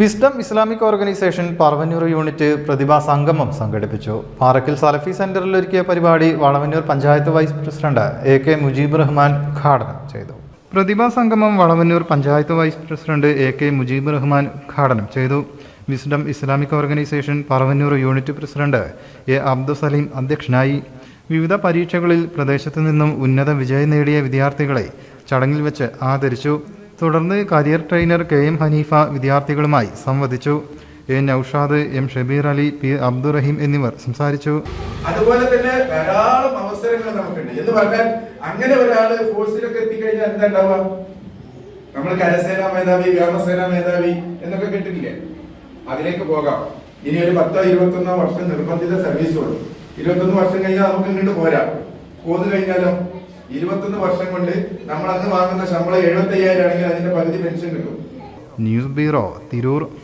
Wisdom Islamic Organisation Paravannur unit പ്രതിഭാ സംഗമം സംഘടിപ്പിച്ചു. പാറക്കിൽ സലഫി സെന്ററിൽ ഒരുക്കിയ പരിപാടി Valavannur panchayat vice president A K Mujeeb Rahman ഉദ്ഘാടനം ചെയ്തു. പ്രതിഭാ സംഗമം Valavannur panchayat vice president A K Mujeeb Rahman ഉദ്ഘാടനം ചെയ്തു. Wisdom Islamic Organisation Paravannur unit president A Abdussaleem അധ്യക്ഷനായി. വിവിധ പരീക്ഷകളിൽ പ്രദേശത്തു നിന്നും ഉന്നത വിജയം നേടിയ വിദ്യാർത്ഥികളെ ചടങ്ങിൽ വെച്ച് ആദരിച്ചു. തുടർന്ന് career trainer K M Haneefa വിദ്യാർത്ഥികളുമായി സംവദിച്ചു. A Noushad M Shabeer Ali P Abdurahim എന്നിവർ സംസാരിച്ചു. അതുപോലെ തന്നെ ധാരാളം അവസരങ്ങൾ നമുക്കുണ്ട്. എന്ന് പറഞ്ഞാൽ അങ്ങനെ ഒരാൾ ഫോഴ്സിലൊക്കെ എത്തിക്കഴിഞ്ഞാൽ എന്താ ഉണ്ടാവുക നമ്മൾ കരസേനാ മേധാവി വ്യോമസേനാ മേധാവി എന്നൊക്കെ കേട്ടിട്ടില്ലേ? അതിലേക്ക് പോകാം. ഇനി ഒരു പത്തോ ഇരുപത്തൊന്നോ വർഷം നിർബന്ധിത സർവീസ് ഉള്ളൂ. ഇരുപത്തൊന്ന് വർഷം കഴിഞ്ഞാൽ നമുക്ക് ഇങ്ങോട്ട് പോരാ. പോന്നു കഴിഞ്ഞാലോ? ഇരുപത്തൊന്ന് വർഷം കൊണ്ട് നമ്മൾ അന്ന് വാങ്ങുന്ന ശമ്പളം എഴുപത്തി അയ്യായിരം ആണെങ്കിൽ അതിന്റെ പകുതി പെൻഷൻ കിട്ടും. News bureau Tirur.